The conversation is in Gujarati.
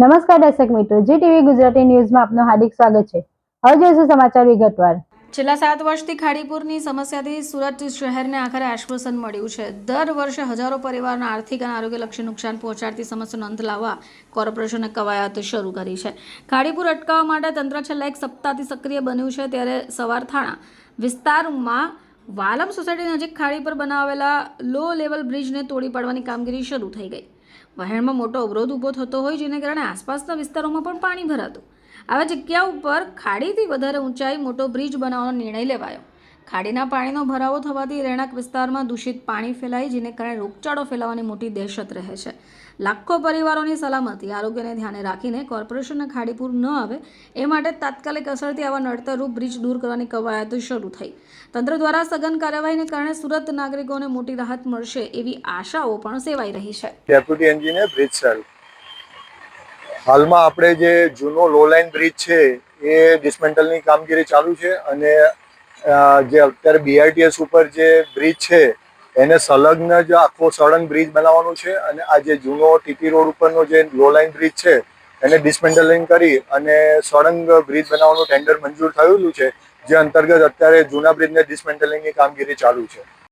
નમસ્કાર દર્શક મિત્રો જી ટીવી ગુજરાતી ન્યૂઝમાં આપનું હાર્દિક સ્વાગત છે. હવે જોઈશું સમાચાર વિગતવાર. છેલ્લા સાત વર્ષથી ખાડીપુરની સમસ્યાથી સુરત શહેરને આખરે આશ્વાસન મળ્યું છે. દર વર્ષે હજારો પરિવારને આર્થિક અને આરોગ્યલક્ષી નુકસાન પહોંચાડતી સમસ્યાનો અંત લાવવા કોર્પોરેશને કવાયત શરૂ કરી છે. ખાડીપુર અટકાવવા માટે તંત્ર છેલ્લા એક સપ્તાહથી સક્રિય બન્યું છે. ત્યારે સવાર થાણા વિસ્તારમાં વાલમ સોસાયટી નજીક ખાડી પર બનાવેલા લો લેવલ બ્રિજને તોડી પાડવાની કામગીરી શરૂ થઈ ગઈ. વહેણમાં મોટો અવરોધ ઊભો થતો હોય જેને કારણે આસપાસના વિસ્તારોમાં પણ પાણી ભરાતું. આવા જગ્યા ઉપર ખાડીથી વધારે ઊંચાઈ મોટો બ્રિજ બનાવવાનો નિર્ણય લેવાયો. ખાડીના પાણીનો ભરાવો થવાથી રહેણાંક વિસ્તારમાં દૂષિત પાણી ફેલાય જેને કારણે રોગચાળો ફેલાવાની મોટી દહેશત રહે છે. લાખો પરિવારોની સલામતી, આરોગ્યને ધ્યાને રાખીને કોર્પોરેશનને ખાડીપુર ન આવે, એ માટે તાત્કાલિક અસરથી આવા નડતરરૂપ બ્રિજ દૂર કરવાની કવાયત શરૂ થઈ. તંત્ર દ્વારા સઘન કાર્યવાહીને કારણે સુરત નાગરિકોને મોટી રાહત મળશે એવી આશાઓ પણ સેવાઈ રહી છે. Deputy engineer, bridge sir. હાલમાં આપણે જે જૂનો લો લાઇન બ્રિજ છે, એ ડિસમેન્ટલની કામગીરી ચાલુ છે અને જે અત્યારે બીઆરટીએસ ઉપર જે બ્રિજ છે, એને સંલગ્ન જ આખો સળંગ બ્રિજ બનાવવાનો છે અને આ જે જૂનો ટીટી રોડ ઉપરનો જે લો લાઇન બ્રિજ છે, એને ડિસમેન્ટલિંગ કરી અને સળંગ બ્રિજ બનાવવાનું ટેન્ડર મંજૂર થયેલું છે, જે અંતર્ગત અત્યારે જૂના બ્રિજને ડિસમેન્ટલિંગની કામગીરી ચાલુ છે.